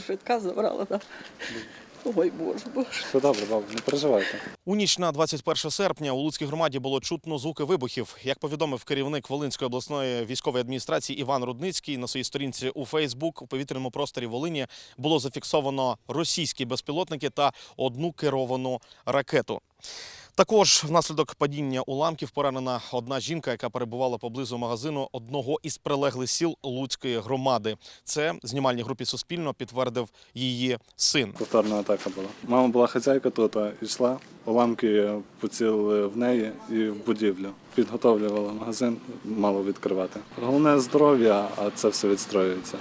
Швидка забрала, так. Ой, Боже, Боже. Все добре, бабу, не переживайте. У ніч на 21 серпня у Луцькій громаді було чутно звуки вибухів. Як повідомив керівник Волинської обласної військової адміністрації Іван Рудницький на своїй сторінці у Фейсбук у повітряному просторі Волині було зафіксовано російські безпілотники та одну керовану ракету. Також внаслідок падіння уламків поранена одна жінка, яка перебувала поблизу магазину одного із прилеглих сіл Луцької громади. Це знімальній групі Суспільно підтвердив її син. Повторна атака була. Мама була хазяйка тут, а йшла, уламки поцілили в неї і в будівлю. Підготовлювала магазин, мало відкривати. Головне здоров'я, а це все відстроюється.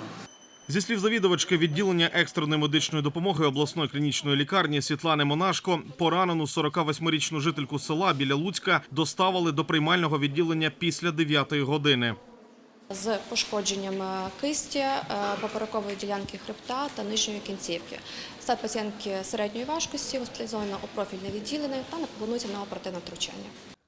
Зі слів завідувачки відділення екстреної медичної допомоги обласної клінічної лікарні Світлани Монашко, поранену 48-річну жительку села біля Луцька доставили до приймального відділення після 9 години. з пошкодженням е, кисті, е, поперекової ділянки хребта та нижньої кінцівки. Стан пацієнтки середньої важкості госпіталізовано у профільне відділення та не планується на оперативне втручання.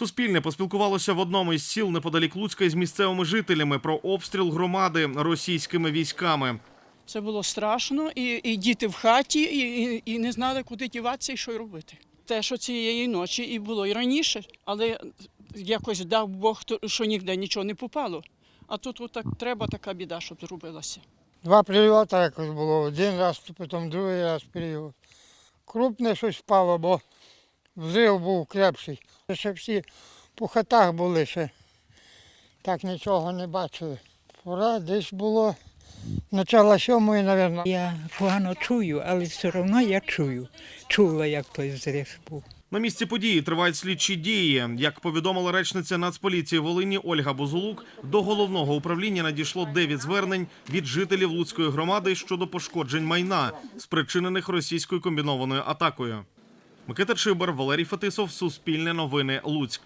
Суспільне поспілкувалося в одному із сіл неподалік Луцька із місцевими жителями про обстріл громади російськими військами. Це було страшно, і, і діти в хаті, і, і, і не знали, куди діватися і що робити. Те, що цієї ночі і було і раніше, але якось дав Бог, то- що ніде нічого не попало. А тут отак треба така біда, щоб зробилася. Два прильоти якось було. Один раз, потім другий раз прильот. Крупне щось впало, бо взрив був крепший. Ще всі по хатах були ще. Так нічого не бачили. Пора десь було начало сьомої, мабуть. Я погано чую, але все одно я чую. Чула, як той зрив був. На місці події тривають слідчі дії. Як повідомила речниця Нацполіції Волині Ольга Бузулук, до головного управління надійшло 9 звернень від жителів Луцької громади щодо пошкоджень майна, спричинених російською комбінованою атакою. Микита Чибер, Валерій Фетисов, Суспільне новини, Луцьк.